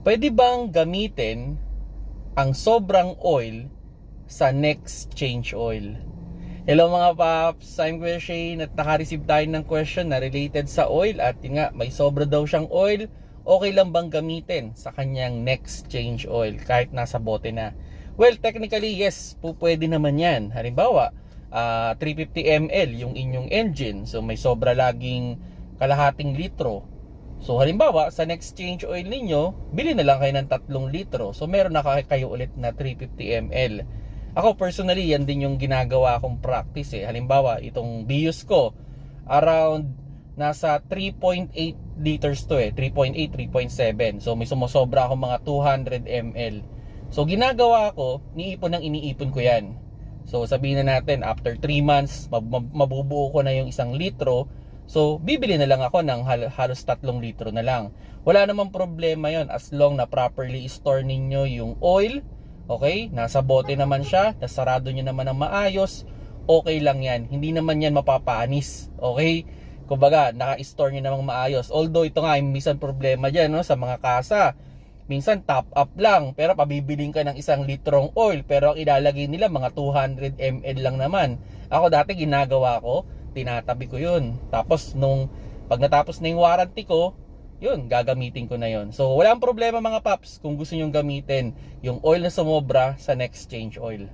pwede bang gamitin ang sobrang oil sa next change oil? Hello mga paps, I'm Kuya Shane at naka-receive tayo ng question na related sa oil at yun nga, may sobra daw siyang oil, okay lang bang gamitin sa kanyang next change oil kahit nasa bote na? Well, technically yes, po pwede naman yan. Halimbawa, ah, 350 ml yung inyong engine, so may sobra laging kalahating litro. So halimbawa, sa next change oil ninyo, bili na lang kayo ng 3 litro. So meron na kayo, ulit na 350 ml. Ako personally, yan din yung ginagawa kong practice eh. Halimbawa, itong Bios ko, around nasa 3.8 liters to eh. 3.8, 3.7. So may sumusobra ako mga 200 ml. So ginagawa ko, niipon ng iniipon ko yan. So sabihin na natin, after 3 months, mab- mabubuo ko na yung isang litro. So bibili na lang ako ng hal- halos 3 litro na lang. Wala namang problema yon as long na properly store ninyo yung oil. Okay? Nasa bote naman siya, nasarado nyo naman ng maayos. Okay lang yan. Hindi naman yan mapapanis. Okay? Kumbaga, naka-store nyo namang maayos. Although ito nga, minsan problema dyan no, sa mga kasa. Minsan top up lang, pero pabibiling ka ng isang litrong oil, pero ang ilalagay nila mga 200 ml lang naman. Ako dati ginagawa ko, tinatabi ko yun. Tapos nung pag natapos na yung warranty ko, yun, gagamitin ko na yun. So, walang problema mga paps kung gusto nyong gamitin yung oil na sumobra sa next change oil.